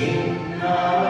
Inna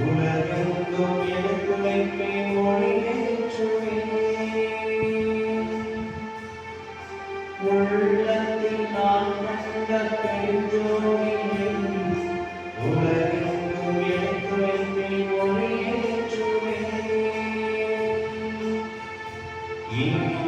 உலகெங்கும் எனக்கு வைப்பேன் ஒளியேற்றுவே உள்ளத்தில் நான் கண்ட பெருந்தோடி உலகெங்கும் எனக்கு வைப்பேன் ஒளியேற்றுவே இங்கு